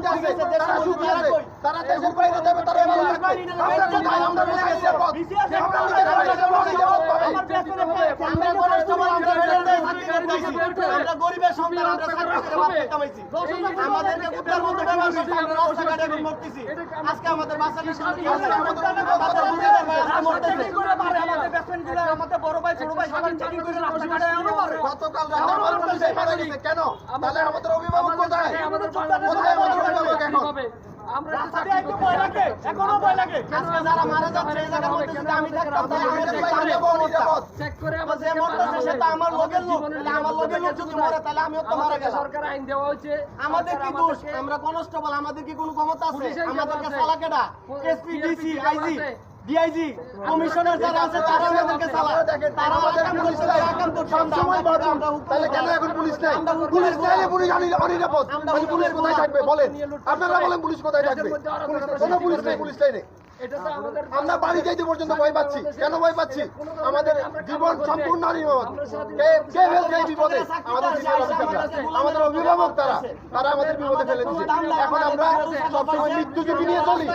সুবিধা আছে তারা সুখী আছে। তারা দেশের বাইরে যাবে তারা ভালো থাকবে। আমরা কোথায় আমরা বেঁচে গেছি পথ আমরা নিজেরা বেঁচে গেছি পথ পাবে আমরা কনস্টেবল আমরা রেলের চাকরি আমরা গরিবের সন্তান আমরা চাকরি করে ভাত কামাইছি আমাদেরকে কুত্তার মতো ব্যবহার করছে আমরা রাস্তাঘাটে এখন মরতেছি। আজকে আমাদের বাচ্চাদের সামনে আমাদের আমাদের বুঝে মরতেছে আমাদের বেস্টফ্রেন্ড আমাদের বড় ভাই ছোট ভাই সবাই চেকিং করে রাস্তাঘাটে এমন মারে গতকাল রাতে আমার পুলিশ মারা গেছে কেন? তাহলে আমাদের অভিভাবক কোথায় কোথায় আমাদের অভিভাবক এখন রাস্তাতে একটু ভয় লাগে এখনও ভয় লাগে। আজকে যারা মারা যাচ্ছে এই জায়গার মধ্যে যদি আমি থাকতাম তাহলে আমি আমাদের দেখতাম বাইরে যে বল কোনটা। নিরাপদ। চেক করে আবার যে মরতেছে সেটা আমার লোকের লোক। আমার লোকের লোক যদি মরে তাহলে আমিও তো মারা গেলাম। সরকার আইন দেওয়া হচ্ছে আমাদের কি কোন দোষ? আমরা কনস্টেবল আমাদের কি কোনো ক্ষমতা আছে? আমাদের কাছে আমাদেরকে আছে? SP DC IG. আছে? ডিআইজি কমিশনার যারা আছে তারা আমাদেরকে চালা তারা আকাম করছে। আকাম করছে। আমরা হুকুম তাহলে কেন এখন পুলিশ নাই পুলিশ চাইলে পুলিশ আনি অনিরাপদ পুলিশ কোথায় থাকবে বলেন আপনারা বলেন পুলিশ কোথায় থাকবে কোন পুলিশ- তারা কোনো পুলিশ নেই পুলিশ নাই আমরা বাড়ি যাইতে পর্যন্ত ভয় পাচ্ছি। কেন ভয় পাচ্ছি? আমাদের জীবন সম্পূর্ণ নিরাপদ কে কে ফেলছে এই বিপদে? আমাদের আমাদের অভিভাবক তারা। তারা আমাদের বিপদে ফেলে দিচ্ছে। এখন আমরা সবসময় মৃত্যু ঝুঁকি নিয়ে চলি।